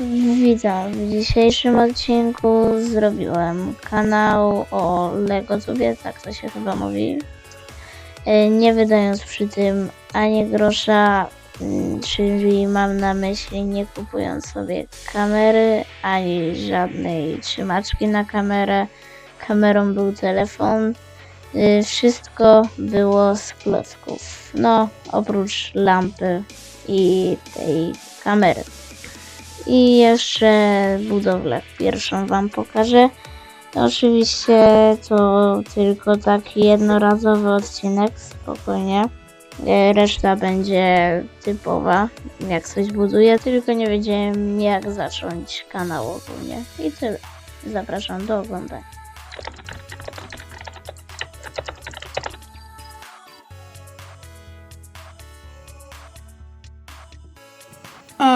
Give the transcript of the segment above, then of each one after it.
Witam. W dzisiejszym odcinku zrobiłem kanał o Lego Tubie, tak to się chyba mówi. E, Nie wydając przy tym ani grosza, mm, czyli mam na myśli nie kupując sobie kamery, ani żadnej trzymaczki na kamerę. Kamerą był telefon. E, Wszystko było z klocków. No, oprócz lampy i tej kamery. I jeszcze budowlę pierwszą Wam pokażę. Oczywiście to tylko taki jednorazowy odcinek, spokojnie. E, Reszta będzie typowa, jak coś buduję, tylko nie wiedziałem jak zacząć kanał ogólnie. I tyle. Zapraszam do oglądania.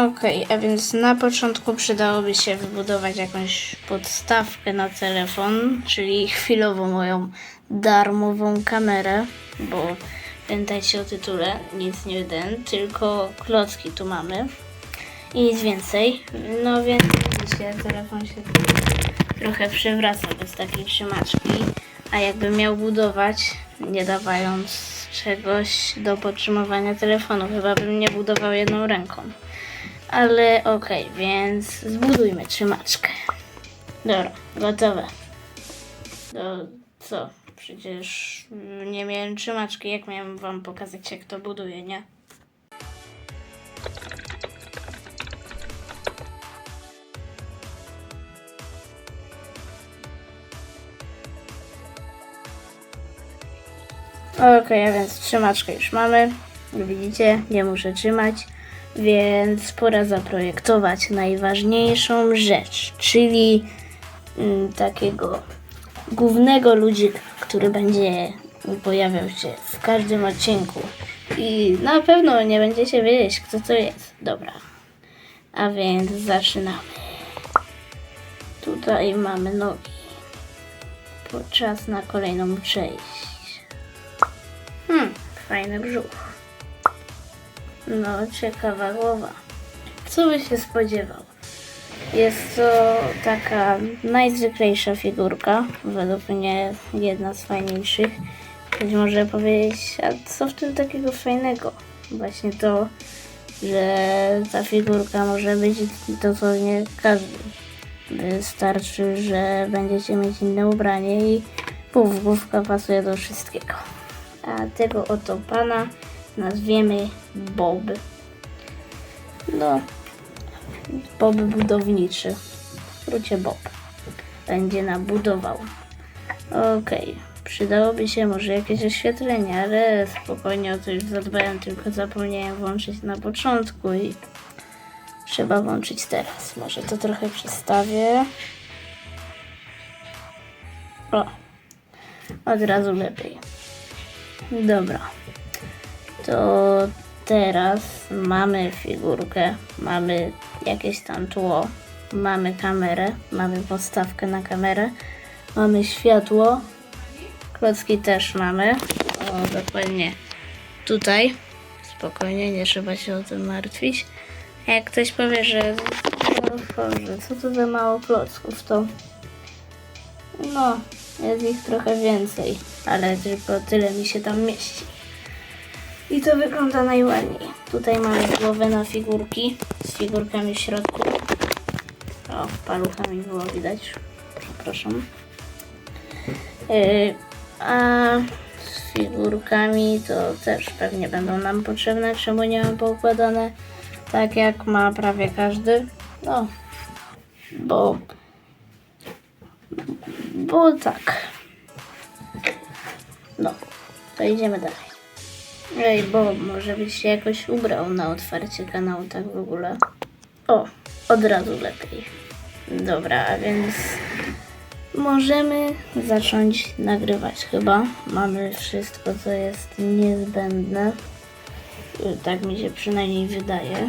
Okej, a więc na początku przydałoby się wybudować jakąś podstawkę na telefon, czyli chwilowo moją darmową kamerę, bo pamiętajcie o tytule, nic nie ten, tylko klocki tu mamy i nic więcej. No więc widzicie, telefon się trochę przewraca bez takiej trzymaczki, a jakby miał budować, nie dawając czegoś do podtrzymywania telefonu, chyba bym nie budował jedną ręką. Ale okej, więc zbudujmy trzymaczkę. Dobra, gotowe. No co? Przecież nie miałem trzymaczki, jak miałem wam pokazać jak to buduje, nie? Okej, a więc trzymaczkę już mamy. Widzicie, nie muszę trzymać, więc pora zaprojektować najważniejszą rzecz, czyli mm, takiego głównego ludzika, który będzie pojawiał się w każdym odcinku. I na pewno nie będziecie wiedzieć, kto to jest. Dobra. A więc zaczynamy. Tutaj mamy nogi. Czas na kolejną część. Hmm, fajny brzuch. No, ciekawa głowa. Co by się spodziewał? Jest to taka najzwyklejsza figurka, według mnie jedna z fajniejszych. Ktoś może powiedzieć, a co w tym takiego fajnego? Właśnie to, że ta figurka może być dosłownie każdy. Wystarczy, że będziecie mieć inne ubranie i puf, główka pasuje do wszystkiego. A tego oto pana nazwiemy Bob. No, Bob budowniczy. W skrócie Bob. Będzie nam budował. Okej, przydałoby się może jakieś oświetlenie, ale spokojnie o już zadbałem, tylko zapomniałem włączyć na początku i trzeba włączyć teraz. Może to trochę przestawię. O, od razu lepiej. Dobra. To teraz mamy figurkę, mamy jakieś tam tło, mamy kamerę, mamy podstawkę na kamerę, mamy światło, klocki też mamy. O, dokładnie tutaj. Spokojnie, nie trzeba się o tym martwić. Jak ktoś powie, że no Boże, co to za mało klocków, to no, jest ich trochę więcej, ale tylko tyle mi się tam mieści. I to wygląda najładniej. Tutaj mamy głowę na figurki z figurkami w środku. O, palucha mi było widać. Przepraszam. Yy, a z figurkami to też pewnie będą nam potrzebne. Czemu nie mam poukładane tak jak ma prawie każdy? No, bo bo tak. No, to idziemy dalej. Ej, bo może byś się jakoś ubrał na otwarcie kanału, tak w ogóle. O, od razu lepiej. Dobra, a więc możemy zacząć nagrywać chyba. Mamy wszystko, co jest niezbędne. Y, Tak mi się przynajmniej wydaje.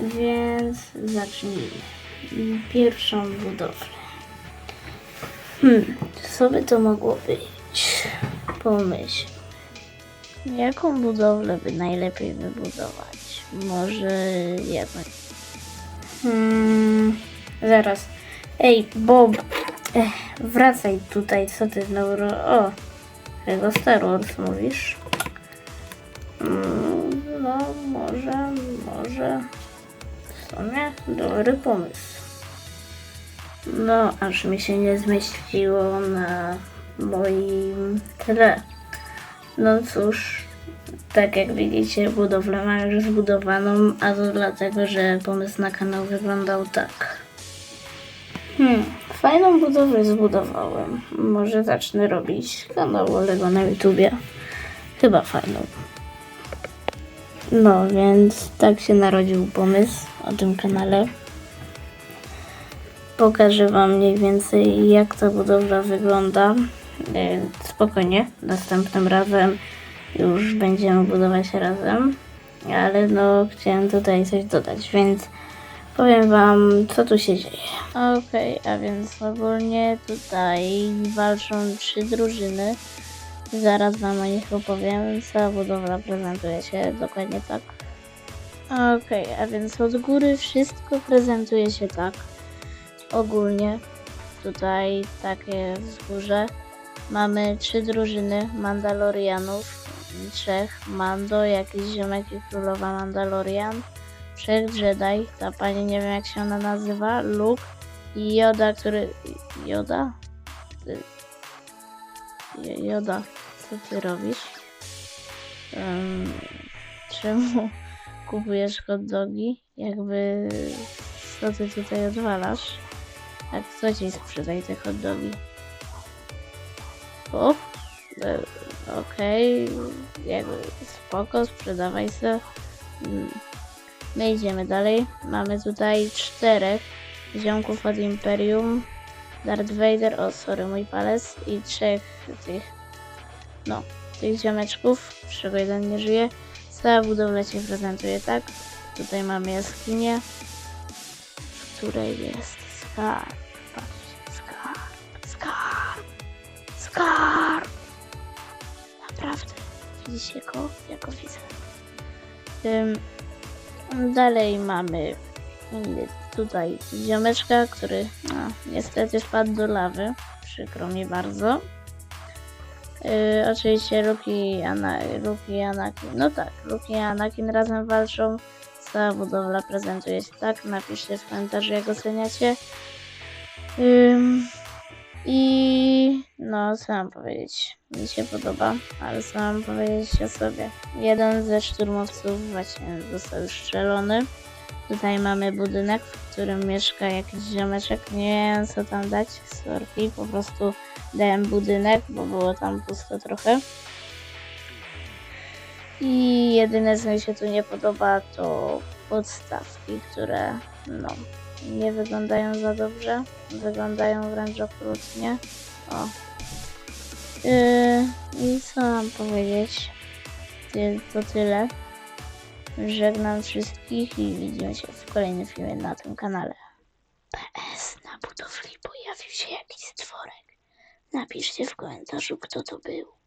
Więc zacznijmy. Pierwszą budowlę. Hmm, co by to mogło być? Pomyśl. Jaką budowlę by najlepiej wybudować? Może jakąś... Hmm, zaraz. Ej, Bob, Ech, wracaj tutaj, co ty znowu... O, tego Star Wars mówisz? Mm, no, może, może... W sumie dobry pomysł. No, aż mi się nie zmieściło na moim tle. No cóż, tak jak widzicie, budowlę mam już zbudowaną, a to dlatego, że pomysł na kanał wyglądał tak. Hmm, fajną budowlę zbudowałem. Może zacznę robić kanał Lego na YouTubie. Chyba fajną. No, więc tak się narodził pomysł o tym kanale. Pokażę Wam mniej więcej jak ta budowla wygląda. E, Spokojnie, następnym razem już będziemy budować razem. Ale no, chciałem tutaj coś dodać, więc powiem Wam, co tu się dzieje. Okej, a więc ogólnie tutaj walczą trzy drużyny. Zaraz Wam o nich opowiem. Cała budowla prezentuje się dokładnie tak. Okej, a więc od góry wszystko prezentuje się tak. Ogólnie tutaj takie wzgórze. Mamy trzy drużyny Mandalorianów, trzech Mando, jakiś ziomek i królowa Mandalorian, trzech Jedi, ta pani nie wiem jak się ona nazywa, Luke i Yoda, który... Yoda? Ty- Jo- Yoda, co ty robisz? Em, czemu kupujesz hot dogi? Jakby co ty tutaj odwalasz? A kto ci sprzedaj te hot dogi? O, e, okej, jakby spoko, sprzedawaj se. My idziemy dalej. Mamy tutaj czterech ziomków od Imperium. Darth Vader, o sorry, mój palec i trzech tych, no, tych ziomeczków, z czego jeden nie żyje. Cała budowla się prezentuje tak. Tutaj mamy jaskinię, w której jest skarb. Widzicie go? Ja widzę. Dalej mamy tutaj ziomeczka, który no, niestety wpadł do lawy. Przykro mi bardzo. Yy, oczywiście Luke i, Ana, Anakin. No tak, Luke i Anakin razem walczą. Cała budowla prezentuje się tak. Napiszcie w komentarzu, jak oceniacie. I no, co powiedzieć? Mi się podoba, ale co mam powiedzieć o sobie? Jeden ze szturmowców właśnie został strzelony. Tutaj mamy budynek, w którym mieszka jakiś ziomeczek. Nie wiem co tam dać, sorki, po prostu dałem budynek, bo było tam pusto trochę. I jedyne co mi się tu nie podoba to podstawki, które no nie wyglądają za dobrze. Wyglądają wręcz okrutnie. O. Yy, I co mam powiedzieć? To tyle. Żegnam wszystkich i widzimy się w kolejnym filmie na tym kanale. PS na budowli pojawił się jakiś stworek. Napiszcie w komentarzu, kto to był.